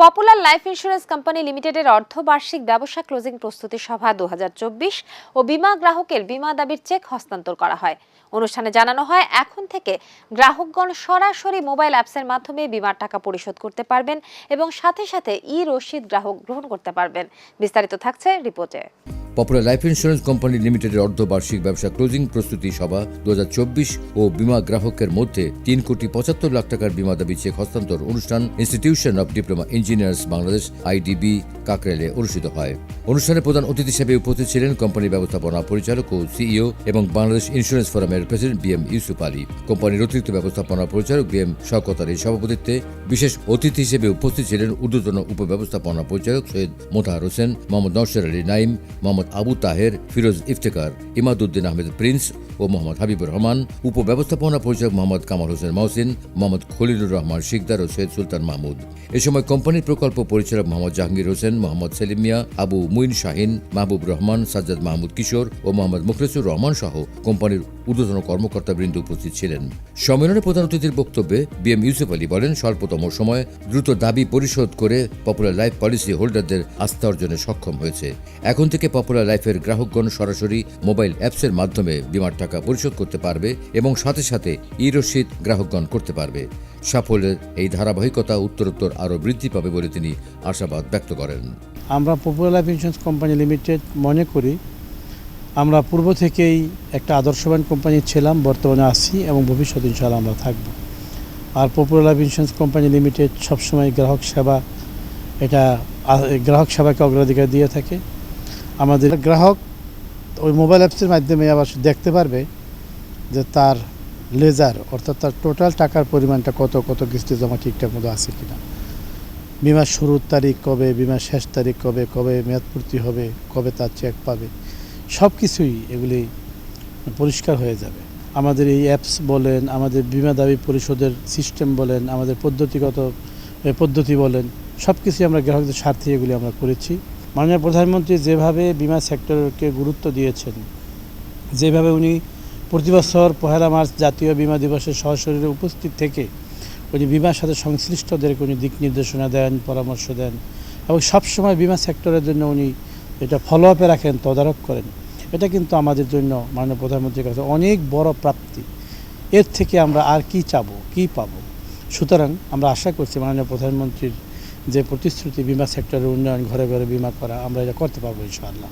Popular life insurance company লিমিটেডের অর্ধবার্ষিক ব্যবসা closing প্রস্তুতি সভা দুহাজার চব্বিশ ও বিমা গ্রাহকের বিমা দাবির চেক হস্তান্তর করা হয়। অনুষ্ঠানে জানানো হয়, এখন থেকে গ্রাহকগণ সরাসরি মোবাইল অ্যাপসের মাধ্যমে বিমার টাকা পরিশোধ করতে পারবেন এবং সাথে সাথে ই রসিদ গ্রাহক গ্রহণ করতে পারবেন। বিস্তারিত থাকছে রিপোর্টে। পপুলার লাইফ ইন্স্যুরেন্স কোম্পানি লিমিটেডের অর্ধবার্ষিক ব্যবসা ক্লোজিং প্রস্তুতি সভা দু হাজার চব্বিশ ও বিমা গ্রাহকের মধ্যে তিন কোটি পঁচাত্তর লাখ টাকার বিমা দাবি চেক হস্তান্তর অনুষ্ঠান institution of diploma engineers Bangladesh, IDB কাকরেলে অনুষ্ঠিত হয়। অনুষ্ঠানে প্রধান অতিথি হিসেবে উপস্থিত ছিলেন কোম্পানি ব্যবস্থাপনা পরিচালক ও সিইও এবং বাংলাদেশ ইন্স্যুরেন্স ফোরামের president B M Yusuf Ali. কোম্পানির অতিরিক্ত ব্যবস্থাপনা পরিচালক বি এম শওকত আলীর সভাপতিত্বে বিশেষ অতিথি হিসেবে উপস্থিত ছিলেন ঊর্ধ্বতন উপব্যবস্থাপনা পরিচালক সৈয়দ মোতাহার হোসেন, মোহাম্মদ নওশের আলী নাইম মোহাম্মদ আবু তাহের, ফিরোজ ইফতেকার ইমাদুদ্দিন আহমেদ প্রিন্স ও মোহাম্মদ হাবিবুর রহমান, উপব্যবস্থাপনা পরিচালক মোহাম্মদ কামাল হোসেন মহসিন, মোহাম্মদ খলিলুর রহমান শিকদার ও সৈয়দ সুলতান মাহমুদ। এ সময় কোম্পানির প্রকল্প পরিচালক মোহাম্মদ জাহাঙ্গীর হোসেন, মোহাম্মদ সেলিম মিয়া, আবু মুইন শাহিন, মাহবুব রহমান, সাজ্জাদ মাহমুদ কিশোর ও মোহাম্মদ মুখলেসুর রহমান সহ কোম্পানির ঊর্ধ্বতন কর্মকর্তাবৃন্দ উপস্থিত ছিলেন। সম্মেলনে প্রধান অতিথির বক্তব্যে বি এম ইউসুফ আলী বলেন, স্বল্পতম সময়ে দ্রুত দাবি পরিশোধ করে পপুলার লাইফ পলিসি হোল্ডারদের আস্থা অর্জনে সক্ষম হয়েছে। এখন থেকে পপুলার লাইফের গ্রাহকগণ সরাসরি মোবাইল অ্যাপসের মাধ্যমে বিমার টাকা পরিশোধ করতে পারবে এবং সাথে সাথে ই গ্রাহকগণ করতে পারবে। সাফল্যের এই ধারাবাহিকতা উত্তরোত্তর আরও বৃদ্ধি পাবে বলে তিনি আশাবাদ ব্যক্ত করেন। আমরা popular life insurance company limited মনে করি, আমরা পূর্ব থেকেই একটা আদর্শবান কোম্পানি ছিলাম, বর্তমানে আছি এবং ভবিষ্যতে ইনশাআল্লাহ আমরা থাকব। আর popular life insurance company limited সবসময় গ্রাহক সেবা, এটা গ্রাহক সেবাকে অগ্রাধিকার দিয়ে থাকে। আমাদের গ্রাহক ওই মোবাইল অ্যাপসের মাধ্যমে আবার দেখতে পারবে যে তার লেজার অর্থাৎ তার টোটাল টাকার পরিমাণটা কত কত কিস্তি জমা ঠিকঠাক মতো আছে কিনা। বিমার শুরুর তারিখ কবে বিমার শেষ তারিখ কবে কবে মেয়াদপূর্তি হবে, কবে তার চেক পাবে, সব কিছুই এগুলি পরিষ্কার হয়ে যাবে। আমাদের এই অ্যাপস বলেন, আমাদের বিমা দাবি পরিশোধের সিস্টেম বলেন, আমাদের পদ্ধতিগত পদ্ধতি বলেন সব কিছুই আমরা গ্রাহকদের স্বার্থে এগুলি আমরা করেছি। মাননীয় প্রধানমন্ত্রী যেভাবে বিমা সেক্টরকে গুরুত্ব দিয়েছেন, যেভাবে উনি প্রতি বছর পহেলা মার্চ জাতীয় বিমা দিবসে সশরীরে উপস্থিত থেকে উনি বিমার সাথে সংশ্লিষ্টদেরকে উনি দিক নির্দেশনা দেন, পরামর্শ দেন এবং সবসময় বিমা সেক্টরের জন্য উনি এটা ফলো আপে রাখেন, তদারক করেন। এটা কিন্তু আমাদের জন্য মাননীয় প্রধানমন্ত্রীর কাছে অনেক বড় প্রাপ্তি। এর থেকে আমরা আর কি চাবো, কি পাবো? সুতরাং আমরা আশা করছি মাননীয় প্রধানমন্ত্রীর যে প্রতিশ্রুতি বিমা সেক্টরের উন্নয়ন ঘরে ঘরে বিমা করা আমরা এটা করতে পারব ইনশাআল্লাহ।